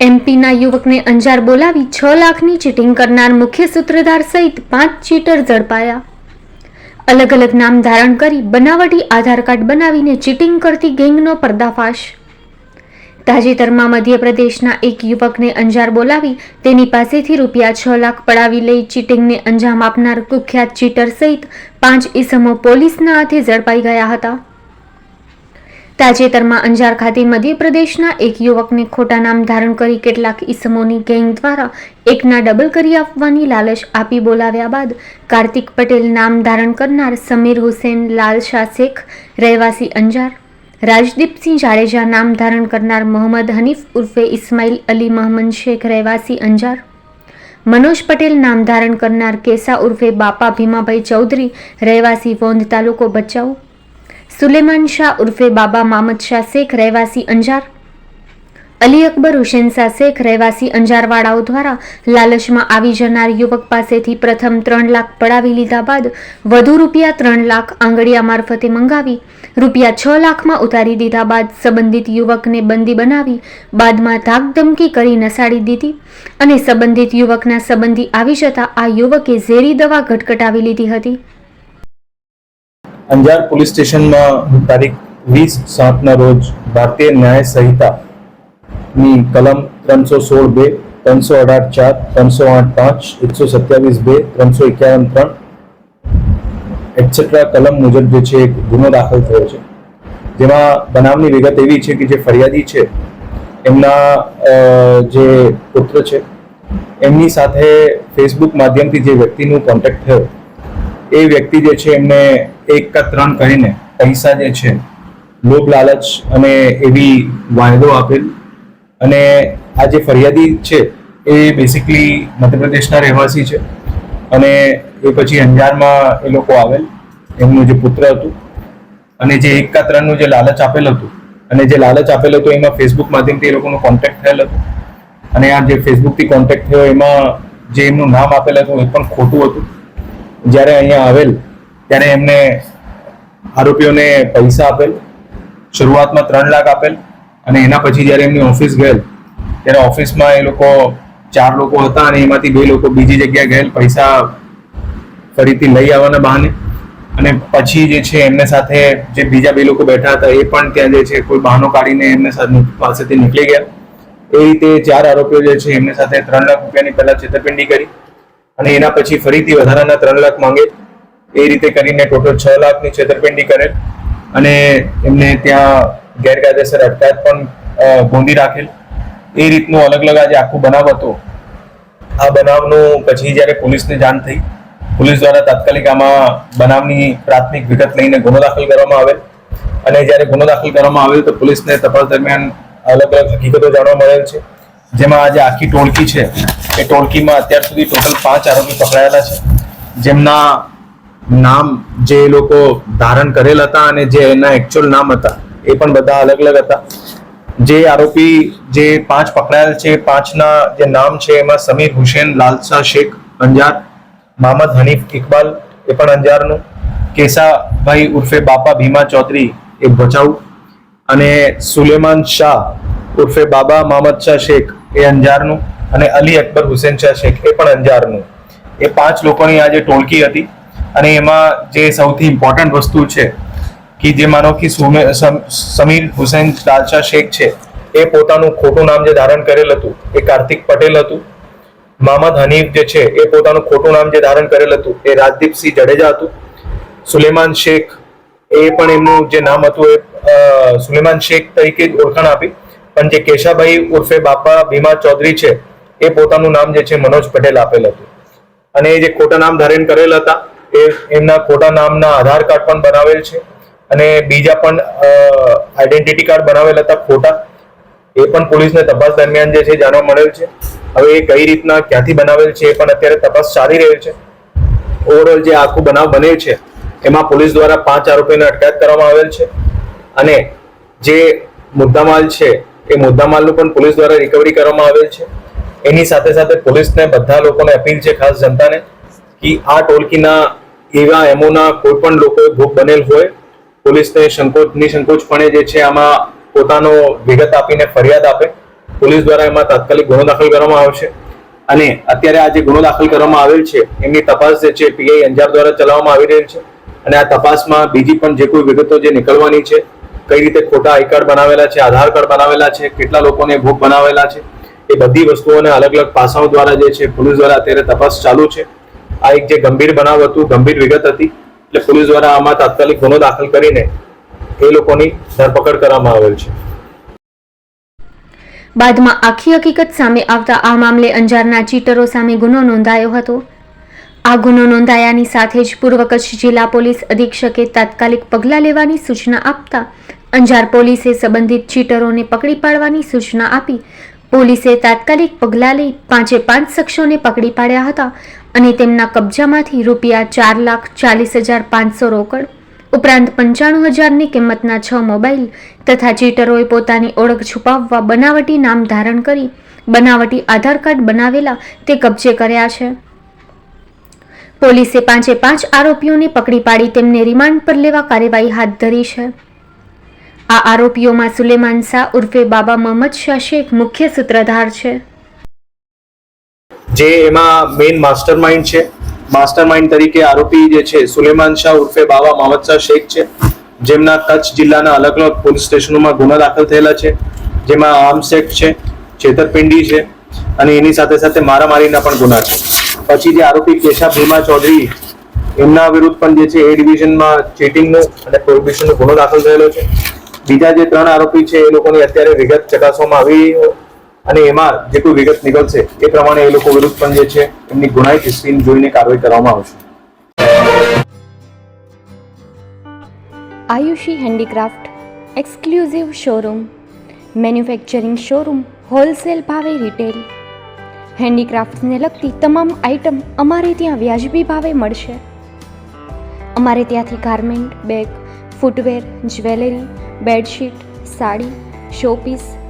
એમપીના યુવકને અંજાર બોલાવી છ લાખની ચીટિંગ કરનાર મુખ્ય સૂત્રધાર સહિત પાંચ ચીટર ઝડપાયા. અલગ અલગ નામ ધારણ કરી બનાવટી આધાર કાર્ડ બનાવીને ચીટિંગ કરતી ગેંગનો પર્દાફાશ. તાજેતરમાં મધ્યપ્રદેશના એક યુવકને અંજાર બોલાવી તેની પાસેથી રૂપિયા છ લાખ પડાવી લઈ ચીટિંગને અંજામ આપનાર કુખ્યાત ચીટર સહિત પાંચ ઇસમો પોલીસના હાથે ઝડપાઈ ગયા હતા. તાજેતરમાં અંજાર ખાતે મધ્યપ્રદેશના એક યુવકને ખોટા નામ ધારણ કરી કેટલાક ઈસમોની ગેંગ દ્વારા એકના ડબલ કરી આપવાની લાલચ આપી બોલાવ્યા બાદ કાર્તિક પટેલ નામ ધારણ કરનાર સમીર હુસેન લાલ શાહ શેખ, રહેવાસી અંજાર, રાજદીપસિંહ જાડેજા નામ ધારણ કરનાર મોહમ્મદ હનીફ ઉર્ફે ઇસ્માઇલ અલી મહમદ શેખ, રહેવાસી અંજાર, મનોજ પટેલ નામ ધારણ કરનાર કેસા ઉર્ફે બાપા ભીમાભાઈ ચૌધરી, રહેવાસી વોંધ તાલુકો ભચાઉ સુલેમાન શાહ ઉર્ફે બાબા મામદ શાહ શેખ રહેવાસી અંજાર. અલી અકબર હુસેન શાહ શેખ રહેવાસી અંજારવાળાઓ દ્વારા લાલચમાં આવી જનાર યુવક પાસેથી પ્રથમ ત્રણ લાખ પડાવી લીધા બાદ વધુ રૂપિયા ત્રણ લાખ આંગળિયા મારફતે મંગાવી, રૂપિયા છ લાખમાં ઉતારી દીધા બાદ સંબંધિત યુવકને બંદી બનાવી, બાદમાં ધાકધમકી કરી નસાડી દીધી અને સંબંધિત યુવકના સંબંધી આવી જતા આ યુવકે ઝેરી દવા ઘટઘટાવી લીધી હતી. અંજાર પોલીસ સ્ટેશનમાં તારીખ વીસ સાતના રોજ ભારતીય ન્યાય સંહિતાની કલમ ત્રણસો સોળ બે, ત્રણસો અઢાર ચાર, ત્રણસો આઠ પાંચ, એકસો સત્યાવીસ બે, ત્રણસો એકાવન ત્રણ એટસેટ્રા કલમ મુજબ જે છે એક ગુનો દાખલ થયો છે. જેમાં બનાવની વિગત એવી છે કે જે ફરિયાદી છે, એમના જે પુત્ર છે, એમની સાથે ફેસબુક માધ્યમથી જે વ્યક્તિનું કોન્ટેક્ટ થયો, એ વ્યક્તિ જે છે એમને એક કા ત્રણ કરીને પૈસા જે છે, લોભ, લાલચ અને એવી વાયદો આપેલ. અને આ જે ફરિયાદી છે, એ બેસિકલી મધ્યપ્રદેશના રહેવાસી છે. અને એ પછી અંજારમાં એ લોકો આવેલ, એમનું જે પુત્ર હતું. અને જે એક કા ત્રણનું જે લાલચ આપેલ હતું, અને જે લાલચ આપેલ હતું, એમાં ફેસબુક માધ્યમથી એ લોકોનો કોન્ટેક્ટ થયેલ હતો. અને આ જે ફેસબુકથી કોન્ટેક્ટ થયો, એમાં જે એમનું નામ આપેલ હતું, એ પણ ખોટું હતું. જ્યારે અહીંયા આવેલ ત્યારે એમને આરોપીઓને પૈસા આપેલ, શરૂઆતમાં ત્રણ લાખ આપેલ અને એના પછી જ્યારે એમની ઓફિસ ગયેલ, ત્યારે ઓફિસમાં એ લોકો ચાર લોકો હતા અને એમાંથી બે લોકો બીજી જગ્યાએ ગયેલ, પૈસા ફરીથી લઈ આવવાના બહાને. અને પછી જે છે એમને સાથે જે બીજા બે લોકો બેઠા હતા, એ પણ ત્યાં જે છે કોઈ બહાનો કાઢીને એમને સાથે પાસેથી નીકળી ગયા. એ રીતે ચાર આરોપીઓ જે છે એમને સાથે ત્રણ લાખ રૂપિયાની પહેલા છેતરપિંડી કરી અને એના પછી ફરીથી વધારાના ત્રણ લાખ માંગે. એ રીતે કરીને ટોટલ છ લાખની છેતરપિંડી કરેલ અને એમને ત્યાં ગેરકાયદેસર અટકાયત પણ ગોંડી રાખેલ. એ રીતનું અલગ અલગ આજે આખું બનાવ હતો. આ બનાવનું પછી જ્યારે પોલીસને જાણ થઈ, પોલીસ દ્વારા તાત્કાલિક આમાં બનાવની પ્રાથમિક વિગત લઈને ગુનો દાખલ કરવામાં આવેલ. અને જ્યારે ગુનો દાખલ કરવામાં આવેલ તો પોલીસને તપાસ દરમિયાન અલગ અલગ હકીકતો જાણવા મળેલ છે. જેમાં આજે આખી ટોળકી છે. એ ટોળકીમાં અત્યાર સુધી ટોટલ પાંચ આરોપી પકડાયેલા છે. જેમના નામ જે લોકો ધારણ કરેલ હતા અને જે એના એકચ્યુઅલ નામ હતા, એ પણ બધા અલગ અલગ હતા. જે આરોપી જે પાંચ પકડાયેલ છે, પાંચના જે નામ છે, એમાં સમીર હુસેન, લાલસા શેખ, અંજાર મોહમ્મદ હનીફ ઇકબાલ, એ પણ અંજારનું, કેસાભાઈ ઉર્ફે બાપા ભીમા ચૌધરી, એ ભચાઉ, અને સુલેમાન શાહ ઉર્ફે બાબા મોહમ્મદ શાહ શેખ, એ અંજારનું, અને અલી અકબર હુસેન શાહ શેખ, એ પણ અંજારનું. એ પાંચ લોકોની આ જે ટોળકી હતી. અને એમાં જે સૌથી ઇમ્પોર્ટન્ટ વસ્તુ છે કે જે માનો કે સુમે- સમ- સમીર હુસેન લાલશાહ શેખ છે, એ પોતાનું ખોટું નામ જે ધારણ કરેલ હતું, એ કાર્તિક પટેલ હતું. મોહમ્મદ હનીફ જે છે, એ પોતાનું ખોટું નામ જે ધારણ કરેલ હતું, એ રાજદીપસિંહ જડેજા હતું. સુલેમાન શેખ, એ પણ એમનું જે નામ હતું, એ સુલેમાન શેખ તરીકે જ ઓળખાણ આપી. પણ જે કેશાભાઈ ઉર્ફે બાપા ભીમા ચૌધરી છે, એ પોતાનું નામ જે છે, મનોજ પટેલ આપેલ હતું. અને એ જે ખોટા નામ ધારણ કરેલ હતા એ એમના ખોટા નામના આધાર કાર્ડ પણ બનાવેલ છે અને બીજા પણ આઈડેન્ટિટી કાર્ડ બનાવેલ હતા ખોટા. એ પણ પોલીસને તપાસ દરમિયાન જે છે જાણવા મળેલ છે. હવે એ કઈ રીતના ક્યાંથી બનાવેલ છે એ પણ અત્યારે તપાસ ચાલી રહેલ છે. ઓવરઓલ જે આખું બનાવ બનેલ છે, એમાં પોલીસ દ્વારા પાંચ આરોપીને અટકાયત કરવામાં આવેલ છે. અને જે મુદ્દામાલ છે, એ મુદ્દામાલનું પણ પોલીસ દ્વારા રિકવરી કરવામાં આવેલ છે. એની સાથે સાથે પોલીસને બધા લોકોને અપીલ છે, ખાસ જનતાને, કે આ ટોળકીના એવા એમોના કોઈ પણ લોકોએ ભોગ બનેલ હોય, પોલીસને સંકોચ, નિસંકોચપણે જે છે આમાં પોતાનો વિગત આપીને ફરિયાદ આપે. પોલીસ દ્વારા એમાં તાત્કાલિક ગુનો દાખલ કરવામાં આવશે. અને અત્યારે આ જે ગુનો દાખલ કરવામાં આવેલ છે, એમની તપાસ જે છે પીઆઈ અંજાર દ્વારા ચલાવવામાં આવી રહેલ છે. અને આ તપાસમાં બીજી પણ જે કોઈ વિગતો જે નીકળવાની છે, કઈ રીતે ખોટા આઈ કાર્ડ બનાવેલા છે, આધાર કાર્ડ બનાવેલા છે, કેટલા લોકોને ભોગ બનાવેલા છે, એ બધી વસ્તુઓને અલગ અલગ પાસાઓ દ્વારા જે છે પોલીસ દ્વારા અત્યારે તપાસ ચાલુ છે. આ એક જે ગંભીર બનાવ હતું, ગંભીર વિગત હતી, એટલે પોલીસ દ્વારા આમાં તાત્કાલિક ગુનો દાખલ કરીને એ લોકોની ધરપકડ કરવામાં આવેલ છે. બાદમાં આખી હકીકત સામે આવતા આ મામલે અંજારના ચીટરો સામે ગુનો નોંધાયો હતો. આ ગુનો નોંધાયાની સાથે જ પૂર્વ કચ્છ જિલ્લા પોલીસ અધિક્ષકે તાત્કાલિક પગલાં લેવાની સૂચના આપતા અંજાર પોલીસે સંબંધિત ચીટરોને પકડી પાડવાની સૂચના આપી. પોલીસે તાત્કાલિક પગલાં લઈ પાંચે પાંચ શખ્સોને પકડી પાડ્યા હતા. અને તેમના કબજામાંથી રૂપિયા ચાર લાખ ચાલીસ હજાર પાંચસો રોકડ, ઉપરાંત પંચાણું હજારની કિંમતના છ મોબાઈલ તથા ચીટરોએ પોતાની ઓળખ છુપાવવા બનાવટી નામ ધારણ કરી બનાવટી આધાર કાર્ડ બનાવેલા તે કબજે કર્યા છે. પોલીસે પાંચે પાંચ આરોપીઓને પકડી પાડી તેમને રિમાન્ડ પર લેવા કાર્યવાહી હાથ ધરી છે. આ આરોપીઓમાં સુલેમાન શાહ ઉર્ફે બાબા મોહમ્મદ શાહ શેખ મુખ્ય સૂત્રધાર છે. જે એમાં મેઇન માસ્ટર માઇન્ડ છે. માસ્ટર માઇન્ડ તરીકે આરોપી જે છે, સુલેમાન શાહ ઉર્ફે બાવા મોહમ્મદ શાહ શેખ છે. જેમના કચ્છ જિલ્લાના અલગ અલગ પોલીસ સ્ટેશનોમાં ગુના દાખલ થયેલા છે. જેમાં આર્મ્સ એક્ટ છે, છેતરપિંડી છે અને એની સાથે સાથે મારામારીના પણ ગુના છે. પછી જે આરોપી કેશા ભીમા ચૌધરી, એમના વિરુદ્ધ પણ જે છે, એ ડિવિઝનમાં ચીટિંગનો અને પ્રોહિબિશનનો ગુનો દાખલ થયેલો છે. બીજા જે ત્રણ આરોપી છે, એ લોકોની અત્યારે વિગત ચકાસવામાં આવી અને એમાં જે કોઈ વિગત નીકળશે, એ પ્રમાણે એ લોકો વિરુદ્ધ પણ જે છે, એમની ગુનાહિત હિસ્ટ્રી જોઈને કાર્યવાહી કરવામાં આવશે. Ayushi handicraft, exclusive showroom, manufacturing showroom, wholesale ભાવે રિટેલ. હેન્ડીક્રાફ્ટને લગતી તમામ આઇટમ અમારે ત્યાં વ્યાજબી ભાવે મળશે. અમારે ત્યાંથી garment, bag, footwear, jewellery, bedsheet, sari, showpiece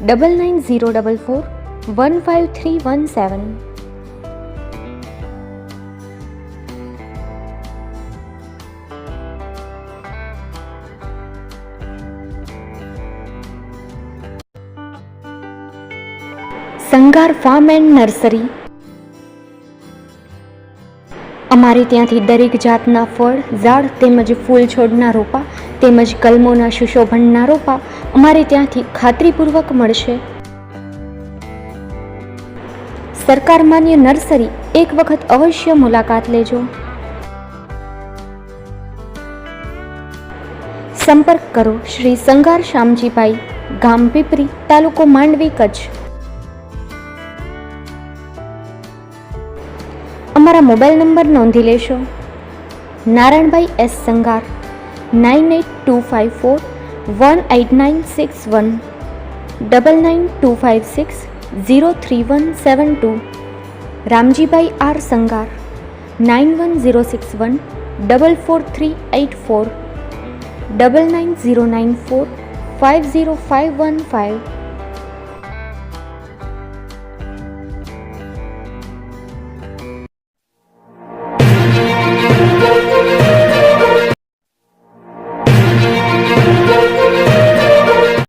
Double nine zero double four one five three one seven Sangar farm and nursery અમારે ત્યાંથી દરેક જાતના ફળ, ઝાડ તેમજ ફૂલ છોડના રોપા તેમજ કલમોના સુશોભનના રોપા અમારે ત્યાંથી ખાતરીપૂર્વક મળશે. સરકાર માન્ય નર્સરી એક વખત અવશ્ય મુલાકાત લેજો. સંપર્ક કરો શ્રી સંગાર શ્યામજીભાઈ, ગામ પીપરી, તાલુકો માંડવી, કચ્છ. અમારા મોબાઈલ નંબર નોંધી લેશો. Narayanbhai S Sangar, nine eight two five four one eight nine six one double nine two five six zero three one seven two Ramjibhai R Sangar nine one zero six one double four three eight four double nine zero nine four five zero five one five